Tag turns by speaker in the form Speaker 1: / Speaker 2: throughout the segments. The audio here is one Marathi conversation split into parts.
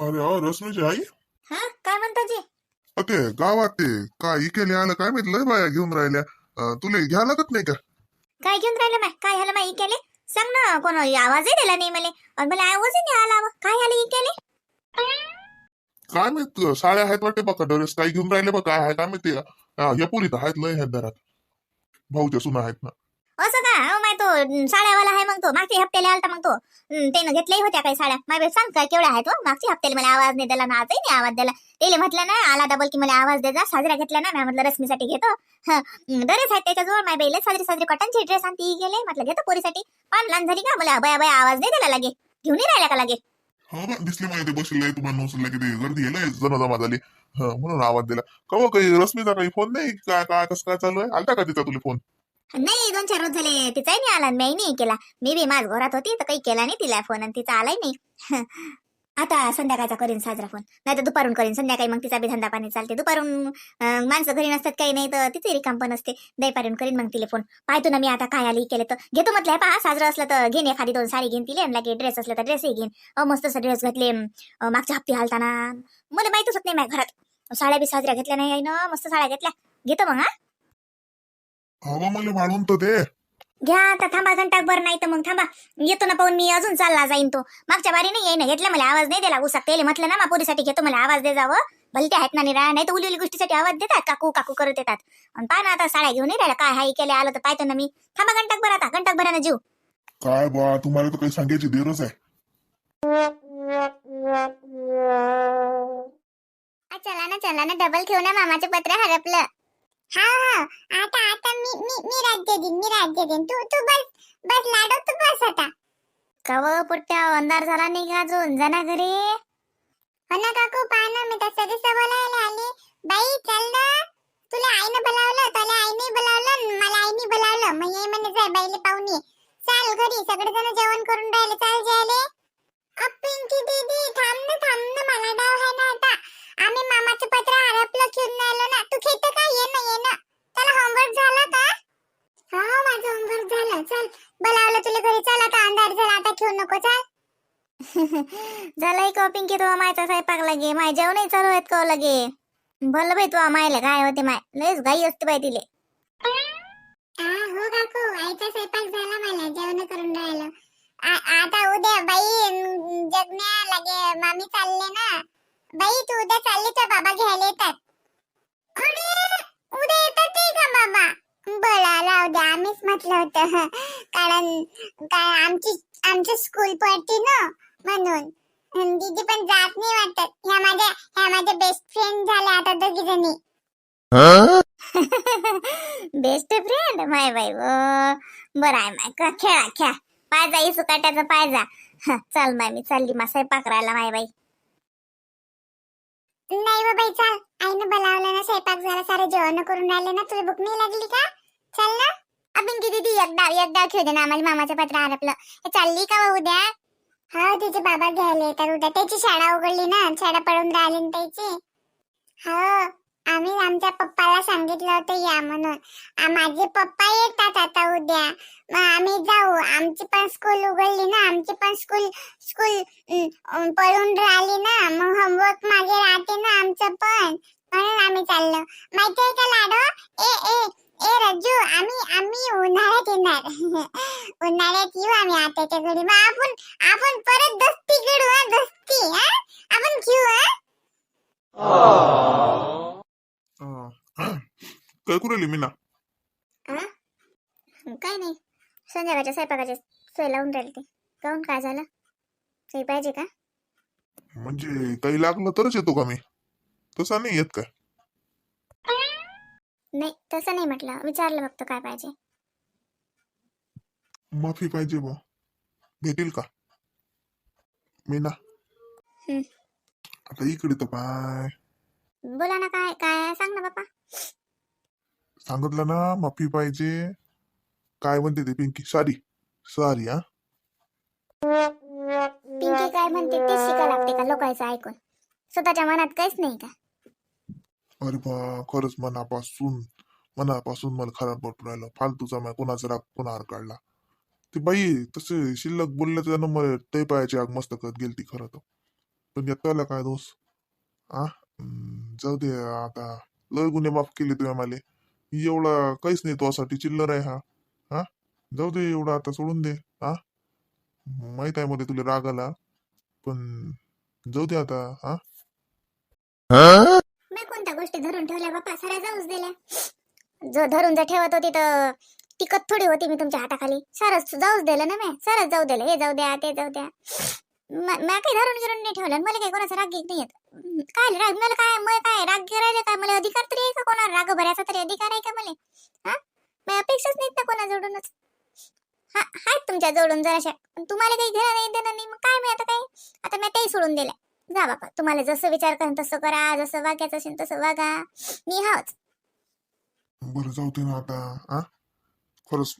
Speaker 1: अरे अ रश्मीची आई?
Speaker 2: हा काय म्हणता जी?
Speaker 1: ओके गावात ते काय इकेले आलं काय माहीत लय बाया घेऊन राहिल्या. अं, तुला घ्या लागत नाही का?
Speaker 2: काय घेऊन राहिलं माय? काय झालं माय केले सांग ना कोण आवाजही दिला नाही मला. आणि मला आवाजही नाही आला. काय आलं केले
Speaker 1: काय माहीत साड्या आहेत वाटते बघा ड्रेस काय घेऊन राहिले बघ काय आहे काय माहिती. अं, या पुरीत आहेत लय आहेत घरात. भाऊच्या सुना आहेत ना.
Speaker 2: असं का? अहो माय तो साड्यावाला आहे मग तो. मागच्या हप्त्याला आलता मग तो. त्यानं घेतल्याही होत्या काही साड्या? माय बाई सांग काय केवढ्या आहेत मागचे मागच्या हप्त्याला मला आवाज नाही दिला ना आजही नाही आवाज दिला. त्याला म्हटलं ना आला डबल की मला आवाज दे जा. घेतला ना मी म्हटलं रश्मीसाठी घेतो. ड्रेस आहेत त्याच्याजवळ माय बाईला. साजरी साजरी कॉटनची ड्रेस आणि ती गेले. म्हटलं घेतो पोरीसाठी. पण लहान झाली का? मला बया बया आवाज नाही दिला लागे. घेऊन नाही राहिला का लागे?
Speaker 1: हो बा दिसले बसले तुम्हाला की ते गर्दी जण जमा झाली. म्हणून आवाज दिला. कवा काही रश्मीचा काही फोन नाही? काय काय कसं काय चालू आहे? आलता का तिचा तुला फोन
Speaker 2: नाही दोन चार रोज झाले तिचाही नाही आला मी नाही केला. मी बी माझ घरात होती तर काही केला नाही तिला फोन आणि तिचा आलाय नाही. आता संध्याकाळचा करीन साजरा फोन नाही तर दुपारून करीन संध्याकाळी मग तिचा बी धंदा पाणी चालते. दुपारून माणसं घरी नसतात काही नाही तर तिचे रिकाम पण असते. दयपारून करीन मग तिला फोन पाहतो ना मी आता काय आली केले तर. घेतो म्हटलं पहा साजरा असलं तर घेईन एखादी दोन साडी घेईन तिला आणि की ड्रेस असलं तर ड्रेसही घेईन. अहो मस्त ड्रेस घातले. मागच्या हप्ते हालताना. मला माहितच होत नाही माझ्या घरात. साड्या बी साजऱ्या घेतल्या नाही ना मस्त साड्या घेतल्या. घेतो मग हा.
Speaker 1: हवा मला वाढवून तर दे.
Speaker 2: घ्या आता थांबा घंटाभर नाही तर मग थांबा. येतो ना पाहून मी अजून चालला जाईन तो. मागच्या बारी नाही येईन घेतला मला आवाज नाही दिला. उसाक तेले म्हटलं ना मापोरीसाठी घेतो मला आवाज दे जावं. भलते आहेत ना निरा नाही तर उली उली गोष्टीसाठी आवाज देतात काकू काकू करत येतात. आणि पाहा ना आता साड्या घेऊन राहिला काय हाय केले आलं तर पाहतो ना मी. थांबा घंटाभर आता घंटाभरानं जीव.
Speaker 1: काय बा तुम्हाला तर काही सांगायची देरच आहे.
Speaker 2: आ, चला ना चला ना डबल घेऊ ना मामाचे पत्र हरपलं. हा हा. आता आता मी मी मी राज्य देईन मी राज्य देईन. तू तू बस बस लाडो तू बस आता. कव पुट्ट्या अंधार झाला नाही का अजून? जाना घरी. हो ना काकू पहा मी तसं दिसं बोलायला आली. बाई चल ना. तुला आईनं बोलावलं तुला आईने बोलावलं मला आईने बोलावलं. मग ये म्हणे जाय बाईले पाहून ये चाल घरी सगळेजण जेवण करून राहिले. चाल जायले. पिंकी दीदी थांब ना थांब ना मला डाव आहे ना आता. आम्ही मामाचं पत्र हरपलं घेऊन आलो ना. तू खेत का? ये ना ये ना त्याला होमवर्क झालं का हो माझं होमवर्क झालं चल बोलावलं तुला घरी चल आता अंधार झाला आता घेऊ नको चल झालंय का पिंकी तो मायचा स्वयंपाक लागे? माय जेवणही चालू आहेत का लगे? भलं बाई तू मायला काय होते माय. लयच घाई असते बाई तिले. हो काकू आईचा स्वयंपाक झाला मला जेवण करून राहिलं. आता उद्या बाई जगण्या लागे मामी चालले ना. बाई तू उद्या चालली तर बाबा घ्यायला येतात. उद्या येतात का बाबा? बरं राहू द्या आम्हीच म्हटलं होतं. कारण काय आमची आमची स्कूल पडती ना. म्हणून. दीदी पण जात नाही वाटत. ह्या माझ्या ह्या माझ्या बेस्ट फ्रेंड झाल्या आता दोघी जणी. बेस्ट फ्रेंड माय बाई बरं आहे माय का खेळा खेळा. पाय जा इसू काट्याचा पाय जा हं, चल माय मी चालली मा स्वयंपाक राहिला माय बाई. नाही बाबा चाल. आईनं बोलावलं ना स्वयंपाक झाला सारे जेवण करून राहिले ना. तुला भूक नाही लागली का? चल ना. अबिंकी दीदी एकदा एकदा खेळ दे ना. माझ्या मामाचं पत्र हरपलं हे चालली का बा उद्या? हा तिचे बाबा घ्यायला येतात. उद्या त्याची शाळा उघडली ना शाळा पडून राहिली ना त्याची. हो आम्ही आमच्या पप्पाला सांगितलं होतं या म्हणून. माझे पप्पा येतात आता उद्या. मग आम्ही जाऊ. आमची पण स्कूल उघडली ना आमची पण स्कूल स्कूल पळून राहिली ना. मग होमवर्क मागे राहते ना आमचं पण. म्हणून आम्ही चाललो. माहितीये का लाडो? ए ए ए रज्जू आम्ही आम्ही उन्हाळ्यात येणार. उन्हाळ्यात येऊ आम्ही आताच्या घरी. मग आपण आपण परत दस्ती खेळू हा? दस्ती हा? आपण खेळू हा?
Speaker 1: काय करू राहिली मीना?
Speaker 2: काय नाही. संध्याकाळच्या स्वयंपाकाची सोय लावून राहिली ते. काहून काय झालं? काही पाहिजे का?
Speaker 1: म्हणजे काही लागलं तरच येतो का मी? तसा नाही येत काय
Speaker 2: नाही तसं नाही म्हटलं. विचारलं फक्त काय पाहिजे.
Speaker 1: माफी पाहिजे बा भेटेल का? मीना.
Speaker 2: हं.
Speaker 1: आता इकडे तर पाय.
Speaker 2: बोला ना काय काय आहे? सांग ना बापा
Speaker 1: सांगितलं ना माफी पाहिजे. काय म्हणते ते पिंकी? सॉरी सॉरी हा?
Speaker 2: पिंकी काय म्हणते ते शिका लागते का लोकांचं ऐकून? स्वतःच्या मनात काहीच नाही का?
Speaker 1: अरे बा खरंच मनापासून मनापासून मला खराब वाटून राहिलं. फालतूचा माय कोणाचा राग कोणावर काढला? ती बाई तसे शिल्लक बोलल्याचं मला ते पायाची आग मस्त करत गेली ती खरं तर. पण याला काय दोष? आ? हम्म, जाऊ दे आता. लय गुन्हे माफ केले तुम्ही आम्हाला. एवढा काहीच नाही तुझ्यासाठी चिल्लर आहे हा. हा जाऊ दे एवढा आता सोडून दे. हा माहीत आहे मध्ये तुला राग आला पण जाऊ दे आता. हा?
Speaker 2: मी कोणत्या गोष्टी धरून ठेवल्या बापा? साऱ्या जाऊच दिल्या. जो धरून जर ठेवत होती तर टिकत थोडी होती मी तुमच्या हाताखाली. सरस जाऊच दिलं ना मी सरस जाऊ दिलं. हे जाऊ द्या ते जाऊ द्या. म- काही धरून गिरून नाही ठेवलं. मला काही कोणाचा राग गिग नाही येत. काय राग? मला काय मला काय राग गिरायला काय मला अधिकार तरी आहे का कोणाला राग भरायचा तरी अधिकार आहे का मला? हा? मी अपेक्षाच नाहीत ना कोणा जोडूनच. हा आहेत तुमच्या जोडून जराशा. पण तुम्हाला काही घेणं नाही. देणं नाही मग काय मी आता काय आता मी तेही सोडून दिलं जा बापा तुम्हाला जसं विचार करेन तसं करा जसं वागायचं असेल तसं वागा. मी हाच
Speaker 1: बरं जाऊ दे ना आता हा? खरंच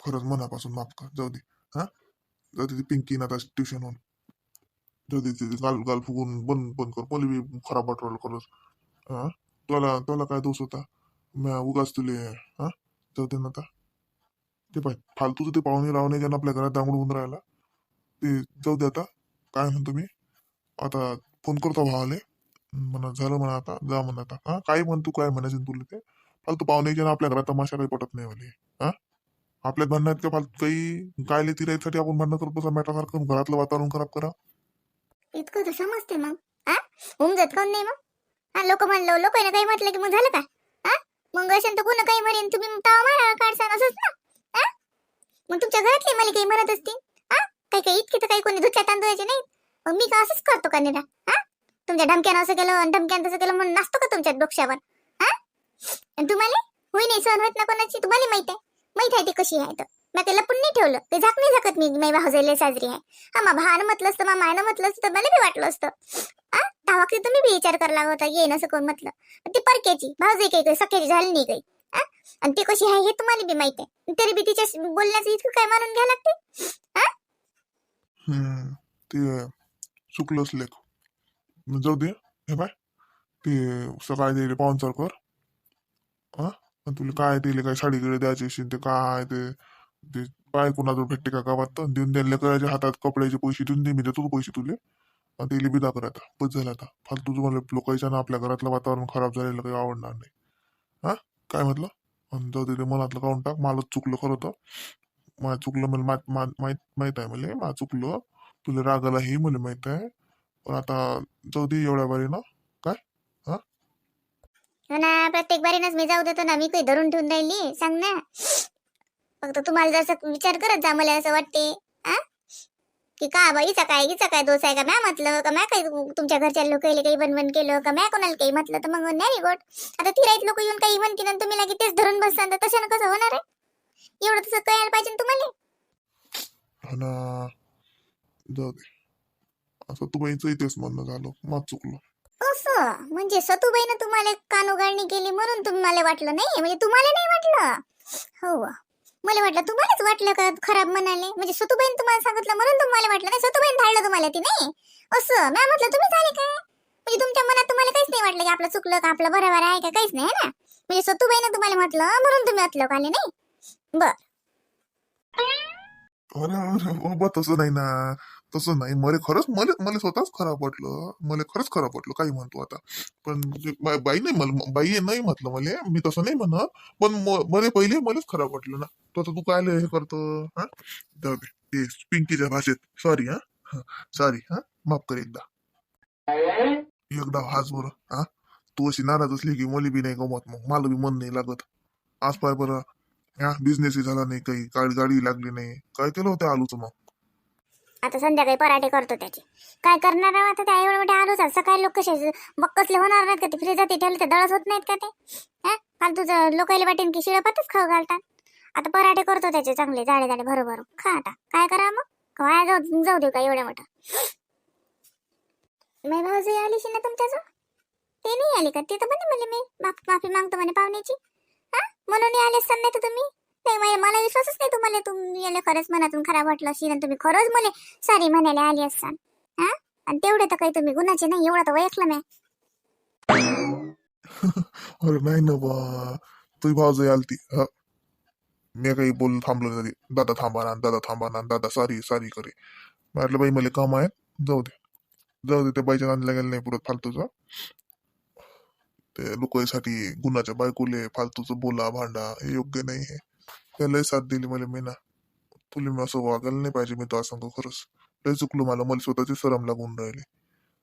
Speaker 1: खरंच मनापासून माफ कर जाऊ दे हा? जाऊ दे ती पिंकी ना आता ट्युशन होऊन जाऊ दे तिथे गाल गाल फुगून बंद बंद कर मला बी खराब वाटवलं खरंच. हा? तुला तुला काय दोष होता? म्या उगाच तुले हा? जाऊ दे ना आता. ते पाय फालतूचं ते पाहुणे रावणे ज्यांना आपल्या घरात दांगडून राहिला ते जाऊ दे आता. काय म्हणतो मी? आता फोन करतो भावाले म्हणा झालं म्हणा आता जा म्हणा आता. हा काय म्हणतो काय म्हणायचं तुला ते. फालतू पाहुण्याच्या ना आपल्या घरात तमाशा काही पटत नाही वाले हा? आपल्या भांडणात का फालतू काही? काय तिरायसाठी आपण भांडण करतो बसा मॅटासारखं? घरातलं वातावरण खराब करा.
Speaker 2: इतकं तर समजते मग. हा? होऊन जात कोण नाही मग? हा लोक म्हणलं ना काही म्हटलं की मग झालं का? हा? मग असेल तर कोण काही म्हणेन? तुम्ही तावा मारा काढसान असंच ना. हा? मग तुमच्या घरातले मला काही म्हणत असतील? हा? काही काही इतके तर काही कोणी धुतल्या तांदूळाचे नाही मी का असंच करतो का निरा? हा? तुमच्या धमक्यानं असं केलं आणि धमक्यानं तसं केलं म्हणून नसतो का तुमच्या डोक्यावर? हा? आणि तुम्हाला? होई नाही सहन होत ना कोणाची? तुम्हाला माहीत आहे. माहीत आहे ती कशी आहे तर. मी ते लपून नाही ठेवलं. ते झाक नाही झाकत मी मी भावजायला साजरी आहे. हा मा भान म्हटलं असतं मा मायनं म्हटलं असतं तर मला बी वाटलं असतं. आ तेव्हा की तुम्ही बी विचार करायला होता येईन असं कोण म्हटलं. ती परक्याची भावजाई काही काही सख्याची झाली नाही काही. आणि ती कशी आहे हे तुम्हाला बी माहीत आहे. तरी बी तिच्या बोलण्याचं इतकं काय मानून घ्या लागते
Speaker 1: हम्म ते चुकलंच लेख जाऊ दे हे बाय ते सकाळी दिले पाहुणचार कर. हा तुला काय दिले काय साडी गिडी द्यायची असेल ते काय ते ते काय कोणाजवळ भेटते का गावात तर देऊन द्यायला करायच्या हातात कपड्याचे पैसे देऊन दे मी देतो पैसे तुले. आणि ते बिदा कर आता बस झालं आता. फालतू तुम्हाला लोकांच्या ना आपल्या घरातलं वातावरण खराब झालेलं काही आवडणार नाही. हा काय म्हटलं? आणि जाऊ दे ते मनातलं काढून टाक. मला चुकलं खरं तर. मला चुकलं मला मा- माहीत आहे मला मला चुकलं. तुला राग आला हे मला माहीत आहे. पण आता जाऊ दे एवढ्या बारी ना
Speaker 2: हो? ना प्रत्येक बारीनच मी जाऊ देतो ना. मी काही धरून ठेवून राहिली. सांग ना. फक्त तुम्हाला जसं विचार करत जा मला असं वाटते. की का बा हिचा काय हिचा काय दोष आहे का? मॅ म्हटलं का मॅ काही तुमच्या घरच्या लोकांना काही बनवण केलं का? मॅ कोणाला काही म्हटलं तर मग नाही गोट. आता तिराईत लोक येऊन काही म्हणतील आणि तुम्ही लागे तेच धरून बसता. तर तशानं कसं होणार आहे? एवढं तसं कळायला पाहिजे ना तुम्हाला?
Speaker 1: हा ना. जाऊ दे. असं तू बाईचं इथेच म्हणणं झालं. माझ चुकलं.
Speaker 2: असं? म्हणजे सतुबाईनं तुम्हाला कान उघडणी केली म्हणून तुम्हाला वाटलं नाही? म्हणजे तुम्हाला नाही वाटलं? हो मला वाटलं तुम्हालाच वाटलं का खराब म्हणाले? म्हणजे सतुबाईन तुम्हाला सांगितलं म्हणून तुम्हाला वाटलं नाही? सतुबाईन धाडलं तुम्हाला ती नाही? असं? मॅ म्हटलं तुम्ही झाले काय? म्हणजे तुमच्या मनात तुम्हाला काहीच नाही वाटलं की आपलं चुकलं का? आपलं बरोबर आहे का? काहीच नाही ना? म्हणजे सतुबाईनं तुम्हाला म्हटलं म्हणून तुम्ही अतलं आले नाही? बर.
Speaker 1: अरे अरे बाबा तसं नाही ना. तसं नाही. मला खरंच मला मला स्वतःच खराब वाटलं. मला खरंच खराब वाटलं. काही म्हणतो आता. पण बाई नाही मला बाई नाही म्हटलं मला. मी तसं नाही म्हणत. पण मला पहिले मलाच खराब वाटलं ना. तो आता तू काय हे करतो? हा? जाऊ दे. ते पिंकीच्या भाषेत. सॉरी हा? सॉरी हा? माफ कर एकदा. एकदा हाच बरं. हा? तू अशी नाराज असली की मला बी नाही गमत मग. मला बी मन नाही लागत. आज पाय बरं. हा? बिझनेसही झाला नाही काही. गाडी गाडी लागली नाही. काय केलं होतं आलूचं मग?
Speaker 2: आता संध्याकाळी पराठे करतो त्याचे. काय करणार आहे आता? त्या एवढे मोठे आलूच आहेत. सकाळी लोक कसे बक्कसले होणार नाहीत का ते? फ्रीजात ठेवले तर दळत होत नाहीत का ते? हा? फालतूच लोकायला वाटेन की शिळपातच खाऊ घालतात. आता पराठे करतो त्याचे चांगले जाडे जाडे भरोभर खा आता. काय करा मग? वाया जाऊ जाऊ देऊ का एवढ्या मोठा मी भाऊजी आलीशी ना तुमच्याजवळ? ते नाही आली का? ते तर म्हणे मला मी. माफ- माफी मागतो म्हणे पाहुण्याची. हा? म्हणून आले असताना नाही तर तुम्ही? नाही मला- विश्वासच नाही तुम्हाला. तुम्ही याला खरंच मनातून खराब वाटलं असेल आणि तुम्ही खरंच मला सारी म्हणायला आली असतान हा? आणि तेवढे तर काही तुम्ही गुन्हाचे नाही एवढा तर ओळखलं मी.
Speaker 1: अरे नाही ना बा. तुझी भावजय आलती मी काही बोल थांबलो तरी. दादा थांबा ना दादा थांबा ना दादा सारी सारी करे. म्हटलं बाई मला काम आहे. जाऊ दे. जाऊ दे ते बाईच्या आणल्या गेलं नाही पुरत फालतूचा. ते लोकांसाठी गुन्हाच्या बायकोले फालतूचं बोला भांडा हे योग्य नाही हे त्यालाही साथ दिली मला मी ना तुला मी असं वागायला नाही पाहिजे मी तो सांगतो खरंच. लय चुकलो मला. मला स्वतःची सरम लागून राहिले.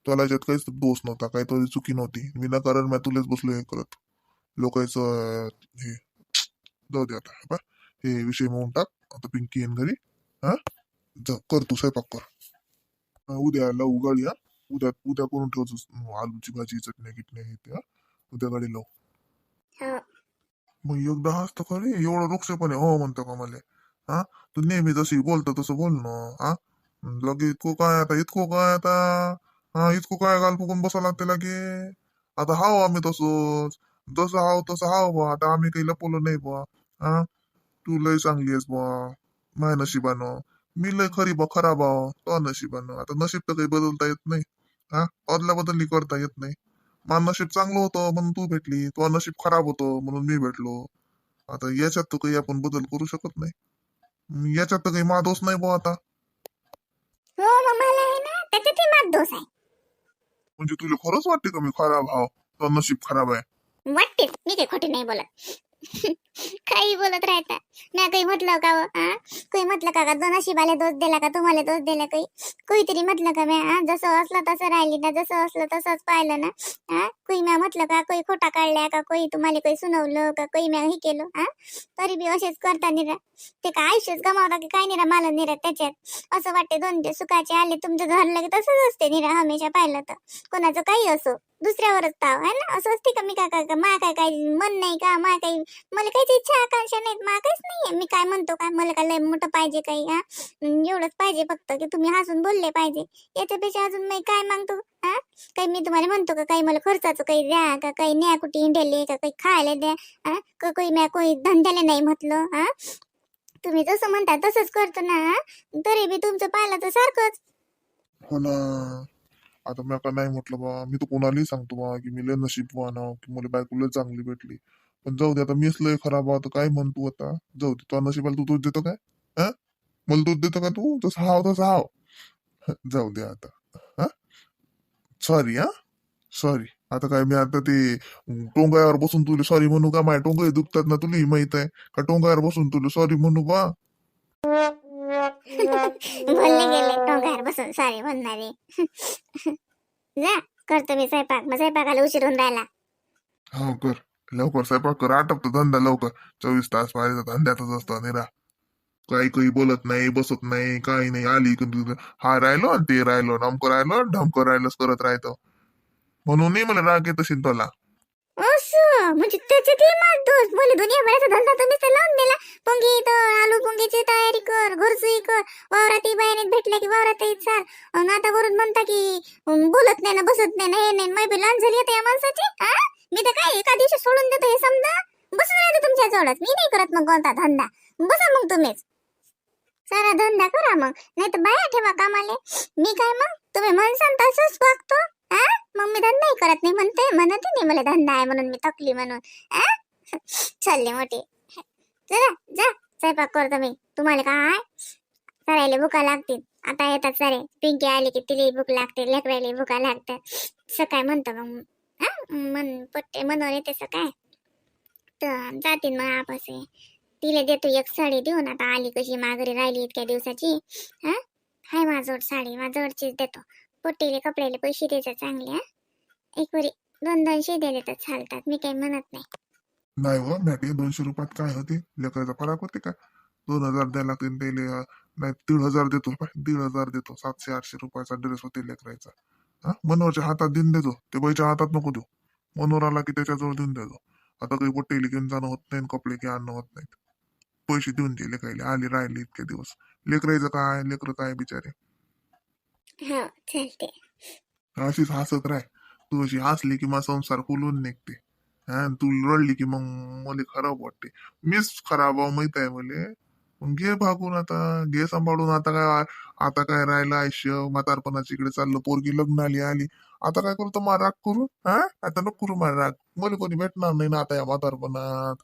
Speaker 1: तुला याच्यात काहीच दोष नव्हता. काही तरी चुकी नव्हती. विनाकारण मी तुलाच बसलो हे करत. लोकांचं हे जाऊ दे आता. बा हे विषय म्हणून टाक. आता पिंकी येईन घरी. हा? जा कर तू स्वयंपाक कर. उद्या लावू गाडी हा. उद्या उद्या करून ठेवतो आलूची भाजी चटण्या गिटण्या हे ते हा. उद्या गाडी लावू. मग एकदा हसतं खरे एवढं वृक्षपणे हो म्हणतो का मला. हा? तू नेहमी जशी बोलतो तसं बोलणं हा? लगे इतकं काय आता इतकं काय आता? हा इतकं काय गाल फुकून बसावं लागते लगे? आता हाव आम्ही तसंच. जसं हाव तसं हाव बा आता आम्ही काही लपवलं नाही बा हा? तू लय चांगली आहेस बा माय नशिबानं. मी लय खरी बा खराब आहो तो नशिबानं. आता नशीब तर काही बदलता येत नाही. हा? अदला बदलली करता येत नाही. मा नशीब चांगलं होतं म्हणून तू भेटली. तो नशीब खराब होतं म्हणून मी भेटलो. आता याच्यात तर काही आपण बदल करू शकत नाही. याच्यात तर काही मा दोष नाही बुवा आता.
Speaker 2: हो मला आहे ना माझ आहे?
Speaker 1: म्हणजे तुला खरंच वाटते का मी खराब? हाव तो नशीब खराब आहे.
Speaker 2: वाटते. मी काही खोटे नाही बोलत. काही बोलत राहता. ना काही म्हटलं का हो, काही म्हटलं का का जो नशिबाला दोष दिला का तुम्हाला दोष दिला काही? काहीतरी म्हटलं का मी जसं असलं तसं राहिली ना जसं असलं तसंच पाहिलं ना हा काही म्या म्हटलं का काही खोटा काढल्या का काही तुम्हाला काही सुनवलं का काही म्या हे केलं हा तरी बी असेच करता निरा. ते काय आयुष्यच गमावता की काय निरा मला निरा त्याच्यात? असं वाटते दोन दिवस सुखाचे आले तुमचं घरलं की तसंच असते निरा हमेशा पाहिलं तर. कोणाचं काही असो दुसऱ्यावरच ताव आहे ना? असं असते का मी का का मा काय काय मन नाही का मा काही मला काहीच इच्छा आकांक्षा नाहीत मा काहीच नाहीये. मी काय म्हणतो काय मला काय लय मोठं पाहिजे काही हा? एवढंच पाहिजे फक्त की तुम्ही हसून बोलले पाहिजे. याच्यापेक्षा अजून मी काय मागतो? हा? काही मी तुम्हाला म्हणतो का? काही मला खर्चाचं काही द्या का? काही न्या कुठे इंडेले का? काही खायला द्या हा? का काही म्या कोणी धंद्याला नाही म्हटलं हा? तुम्ही जसं म्हणता तसंच करतो ना हा? तरी बी तुमचं पाहिलं तर सारखंच.
Speaker 1: हो ना. आता मी का नाही म्हटलं बा. मी तर कोणालाही सांगतो बा की मी लय नशीबवान आहो की मला बायको लय चांगली भेटली. पण जाऊ दे आता मीच लय खराब आहो तर काय म्हणतो आता? जाऊ दे तो नशिबाला तू दूध देतो काय? हा? मला दूध देतो का तू? तसं हाव तसं हाव. जाऊ दे आता. हा? सॉरी हा? सॉरी आता काय मी आता ते टोंगावर बसून तुला सॉरी म्हणू का? माझ्या टोंग दुखतात ना तुला माहीत आहे. का टोंगावर बसून तुला सॉरी म्हणू का?
Speaker 2: बोलले गेले टोंगार बसून सॉरी म्हणणारे. जा करतो मी स्वयंपाक. मग स्वयंपाकाला उशीर होऊन राहिला.
Speaker 1: हो कर. लवकर स्वयंपाक कर. आटपतो धंदा लवकर. चोवीस तास पाहिजे धंद्यातच असतो निरा काही काही बोलत नाही बसत नाही काही नाही. आली की तुझं हा राहिलो आणि ते राहिलो. नमकं राहिलो ढमकं राहिलंच करत राहतो. म्हणून नाही मला राग येत असेल तुला.
Speaker 2: असं? म्हणजे त्याचे ते माझ दोष बोले दुनिया भराचा धंदा तुम्हीच तर लावून दिला. पुंगी तर आलू पुंगीची तयारी कर घरची कर. वावरातही बायाने भेटल्या की वावरातही चाल. आणि आता वरून म्हणता की बोलत नाही ना बसत नाही ना हे नाही माय लहान झाली आता या माणसाची मी तर काय एका दिवशी सोडून देतो हे समजा. बसून राहतो तुमच्या जवळच मी नाही करत मग कोणता धंदा. बसा मग तुम्हीच. सारा धंदा करा मग. नाही तर बाया ठेवा कामाले. मी काय मग? तुम्ही म्हणसान तसंच वागतो हा मग मी धंदाही करत नाही म्हणते. म्हणत नाही मला धंदा आहे म्हणून मी थकली म्हणून. हा चालले मोठी. चला जा. स्वयंपाक करतो मी. तुम्हाला काय? सरायला भुका लागतील. आता येतात सारे. पिंकी आली की तिलाही भूक लागते. लेकरायला भुका लागतात सकाळी म्हणतो मग. मन पट्टे मनवर येते काय? तर जातील मग आपस. तिला देतो एक साडी देऊन. आता आली कशी माघारी राहिली इतक्या दिवसाची. हा? हाय माझोड साडी. माझोडचीच देतो. पोट्टीले कपड्याले पैसे द्यायचे चांगले हा? एक वरी दोन दोनशे दिले तर चालतात. मी काही म्हणत नाही.
Speaker 1: नाही हो मॅटी दोनशे रुपयात काय होते? लेकराचा फरक होते का? दोन हजार द्यायला लागतील त्याला. नाही दीड हजार देतो. दीड हजार देतो. सातशे आठशे रुपयाचा ड्रेस होते लेकरायचा. हा? मनोहरच्या हातात देऊन देतो. ते बाईच्या हातात नको देऊ. मनोहर आला की त्याच्याजवळ देऊन देतो. आता काही पोट्टेली घेऊन जाणं होत नाही कपडे की आणणं होत नाहीत. पैसे देऊन दे लेकरायले आले राहिले इतके दिवस. लेकरायचं काय? लेकर काय बिचारे?
Speaker 2: हो चालते
Speaker 1: अशीच हसत राह. तू अशी हसली की मग संसार फुलून निघते. हा तू रडली की मग मला खराब वाटते. मीच खराब माहीत आहे मले. घे भागून आता घे सांभाळून. आता काय आता काय राहिलं आयुष्य? म्हातारपणाच्या इकडे चाललं पोरगी लग्न आली आली. आता काय करतो मा राग करू? हा? आता नको करू मा राग. मला कोणी भेटणार नाही ना आता या म्हातारपणात.